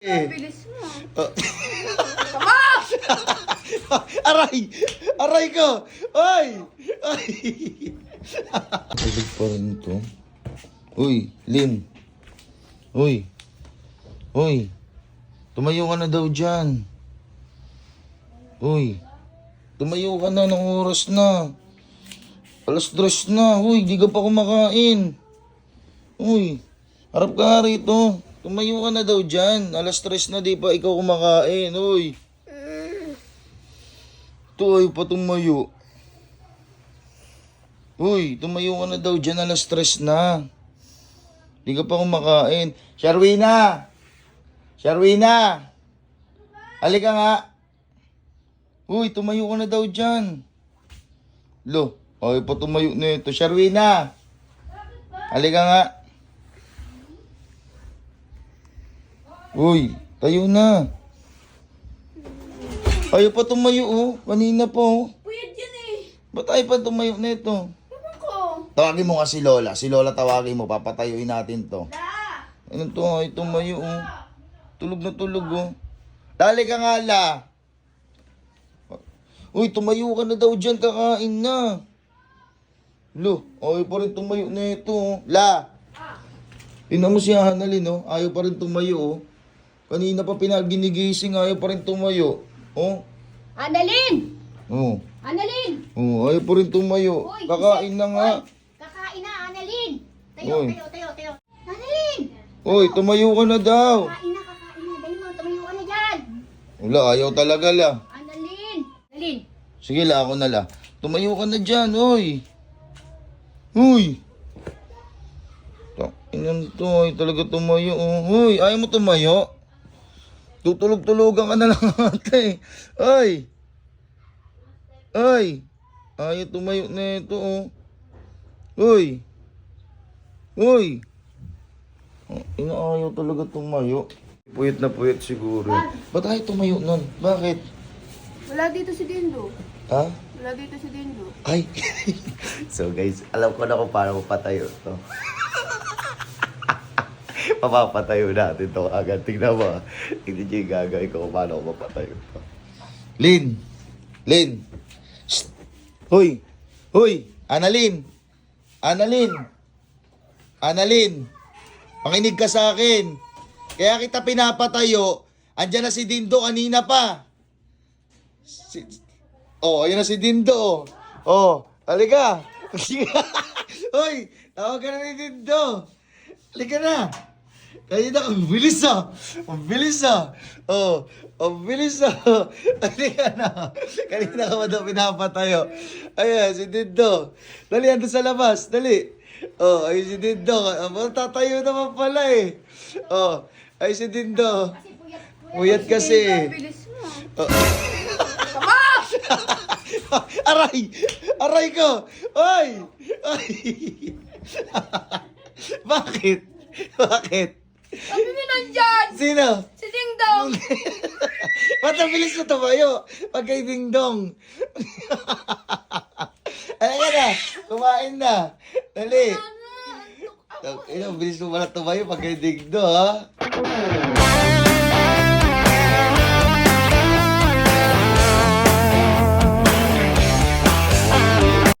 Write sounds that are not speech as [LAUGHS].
Eh. Bilis mo. Oh. [LAUGHS] [LAUGHS] aray! Aray ko! Oy! Ay! Tulog pa rin to. Uy, Lin. Uy. Uy. Tumayo ka na daw dyan. Uy. Tumayo ka na ng oras na. Alas tres na. Uy, di ka pa kumakain. Uy. Harap ka nga rito. Tumayo ka na daw dyan. Alas tres na di pa ikaw kumakain. Uy. Ito ay pa tumayo. Uy, tumayo ka na daw dyan. Alas tres na. Di ka pa kumakain. Sharwina! Sharwina! Halika nga. Uy, tumayo ka na daw dyan. Lo, ay pa tumayo na ito. Sharwina! Halika nga. Uy, tayo na. Ayaw pa tumayo oh. Kanina pa oh. Puyad yan eh. Ba't ayaw pa tumayo na ito? Ewan ko. Tawagin mo nga si Lola. Si Lola tawagin mo. Papatayuin natin to. La! Ano to? Ay tumayo oh. Tulog na tulog oh. Dali ka nga la. Uy, tumayo ka na daw dyan. Kakain na. Lo, ayaw pa rin tumayo na ito oh. La. Tingnan mo si Hanalin oh. Ayaw pa rin tumayo oh. Kanina pa pinaginigising. Ayaw pa rin tumayo. Oh. Annalyn! Oh. Annalyn! Oh, ayaw pa rin tumayo. Uy, Kakain na nga. Uy, kakain na, Annalyn! Tayo, Uy. tayo, tayo, tayo. Annalyn! Uy, tumayo ka na daw. Kakain na, kakain na. Dali mo, tumayo ka na dyan. Wala, ayaw talaga la. Annalyn! Annalyn! Sige la, ako na la. Tumayo ka na dyan, uy. Uy. Inan to, ay talaga tumayo. Oh. Uy, ayaw mo tumayo? Tutulog-tulogan ka na lang [LAUGHS] ate. Ay. Ay. Ayaw tumayo na ito, oh. Uy. Uy. Oh, inaayaw talaga tumayo. Puyat na puyat siguro. Ba't ayaw tumayo nun? Bakit? Wala dito si Dindo. Ha? Wala dito si Dindo. Ay! [LAUGHS] so guys, alam ko na kung paano mapatayo to. [LAUGHS] Mapapatayo natin to agad. Tingnan mo. ah. Tingnan nyo yung gagawin ko kung paano ko mapatayo to. Lin! Lin! Shh! Hoy! Hoy! Annalyn! Annalyn! Annalyn! Makinig ka sa akin. Kaya kita pinapatayo. Andyan na si Dindo kanina pa. Si, Oh, ayun na si Dindo. Oh, halika. [LAUGHS] Hoy, tawag ka na ni Dindo. Halika na. Kanina, ang bilis ah. Ang bilis ah. Oh, ang bilis ah. [LAUGHS] Halika na. Kanina ka ba daw pinapatayo? Ayan, si Dindo. Dali, ando sa labas. Dali. Oh, ay si Dindo. Ah, Tatayo naman pala eh. Oh, ay si Dindo. Kasi puyat, kasi. Mo. Oh. [LAUGHS] Aray! Aray ko! Oy! Oy! [LAUGHS] Bakit? Bakit? Nandyan! Sino? Si Ding Dong! [LAUGHS] Ba't ang bilis na tumayo? Pag kay Ding Dong. [LAUGHS] Halika na! Kumain na! Dali! Ano? Bilis mo pala tumayo pag kay Ding Dong, ha?